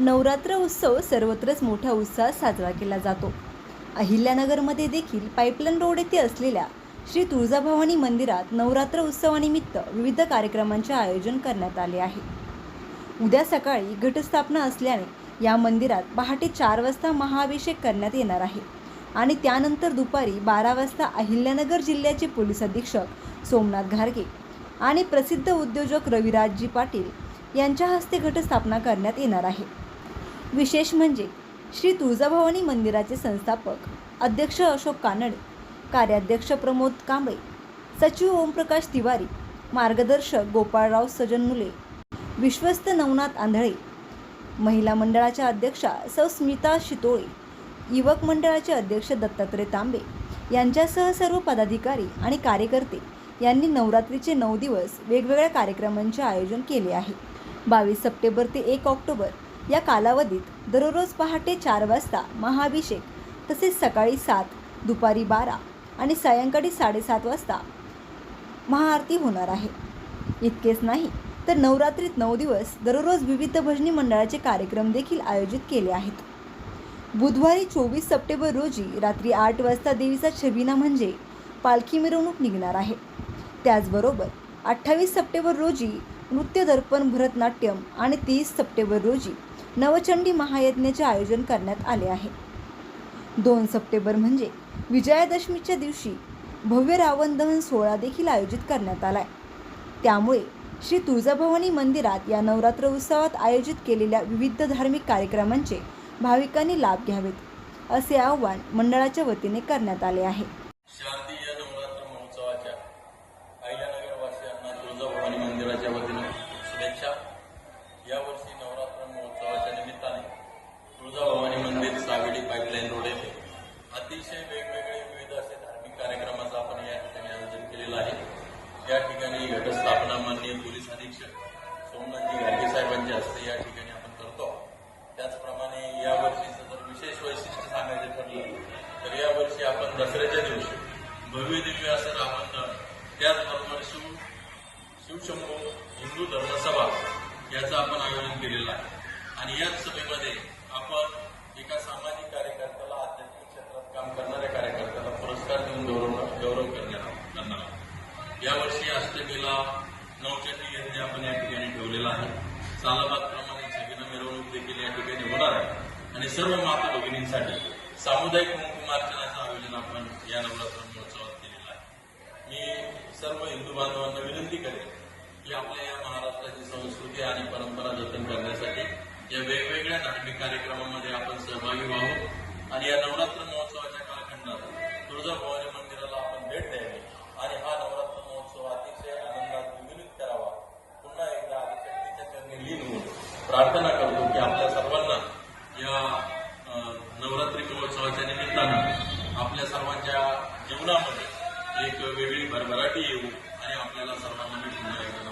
नवरात्र उत्सव सर्वत्रच मोठ्या उत्साहात साजरा केला जातो. अहिल्यानगरमध्ये देखील पाईपलाईन रोड येथे असलेल्या श्री तुळजाभवानी मंदिरात नवरात्र उत्सवानिमित्त विविध कार्यक्रमांचे आयोजन करण्यात आले आहे. उद्या सकाळी घटस्थापना असल्याने या मंदिरात पहाटे चार वाजता महाअभिषेक करण्यात येणार आहे आणि त्यानंतर दुपारी बारा वाजता अहिल्यानगर जिल्ह्याचे पोलीस अधीक्षक सोमनाथ घारगे आणि प्रसिद्ध उद्योजक रविराजजी पाटील यांच्या हस्ते घटस्थापना करण्यात येणार आहे. विशेष म्हणजे श्री तुळजाभवानी मंदिराचे संस्थापक अध्यक्ष अशोक कानडे कार्याध्यक्ष प्रमोद कांबळे सचिव ओमप्रकाश तिवारी मार्गदर्शक गोपाळराव सजनमुले विश्वस्त नवनाथ आंधळे महिला मंडळाच्या अध्यक्षा सौ स्मिता शितोळे युवक मंडळाचे अध्यक्ष दत्तात्रय तांबे यांच्यासह सर्व पदाधिकारी आणि कार्यकर्ते यांनी नवरात्रीचे नऊ दिवस वेगवेगळ्या कार्यक्रमांचे आयोजन केले आहे. बावीस सप्टेंबर ते एक ऑक्टोबर या कालावधीत दररोज पहाटे चार वाजता महाअभिषेक तसेच सकाळी सात दुपारी बारा आणि सायंकाळी साडेसात वाजता महाआरती होणार आहे. इतकेच नाही तर नवरात्रीत नऊ दिवस दररोज विविध भजनी मंडळाचे कार्यक्रम देखील आयोजित केले आहेत. बुधवारी चोवीस सप्टेंबर रोजी रात्री आठ वाजता देवीचा छबिना म्हणजे पालखी मिरवणूक निघणार आहे. त्याचबरोबर अठ्ठावीस सप्टेंबर रोजी नृत्य दर्पण भरतनाट्यम आणि तीस सप्टेंबर रोजी नवचंडी महायज्ञाचे आयोजन करण्यात आले आहे. दोन सप्टेंबर म्हणजे विजयादशमीच्या दिवशी भव्य रावण दहन सोहळा देखील आयोजित करण्यात आला आहे त्यामुळे श्री तुळजाभवानी मंदिरात या नवरात्र उत्सवात आयोजित केलेल्या विविध धार्मिक कार्यक्रमांचे भाविकांनी लाभ घ्यावेत असे आवाहन मंडळाच्या वतीने करण्यात आले आहे. शारदीय नवरात्र महोत्सवाच्या तुळजाभवानी मंदिराच्या शुभेच्छा. यावर्षी नवरात्र घटस्थापना माननीय पोलीस अधीक्षक सोमनाथजी गाडगे साहेबांच्या हस्ते या ठिकाणी आपण करतो. त्याचप्रमाणे यावर्षीचं जर विशेष वैशिष्ट्य सांगायचं ठरलं तर यावर्षी आपण दसऱ्याच्या दिवशी भव्य दिव्य असं रावण त्याचबरोबर शिव शिवशंभू हिंदू धर्मसभा याचं आपण आयोजन केलेलं आहे. आणि याच सभेमध्ये आपण एका सामाजिक कार्यकर्त्याला आध्यात्मिक क्षेत्रात काम करणाऱ्या कार्यकर्त्याला पुरस्कार देऊन गौरव गौरव करण्यात यावर्षी अष्टमीला नवचंडी यज्ञ आपण या ठिकाणी ठेवलेला आहे. सालाबाद प्रमाणे मिरवणूक देखील या ठिकाणी होणार आहे. आणि सर्व माता भगिनींसाठी सामुदायिक कुंकुमार्चनाचं आयोजन आपण या नवरात्र महोत्सवात केलेलं आहे. मी सर्व हिंदू बांधवांना विनंती करेन की आपल्या या महाराष्ट्राची संस्कृती आणि परंपरा जतन करण्यासाठी या वेगवेगळ्या धार्मिक कार्यक्रमामध्ये आपण सहभागी व्हावं आणि या नवरात्र एक वेगळी भरभराटी येऊ आणि आपल्याला सर्वांना मी पुन्हा एकदा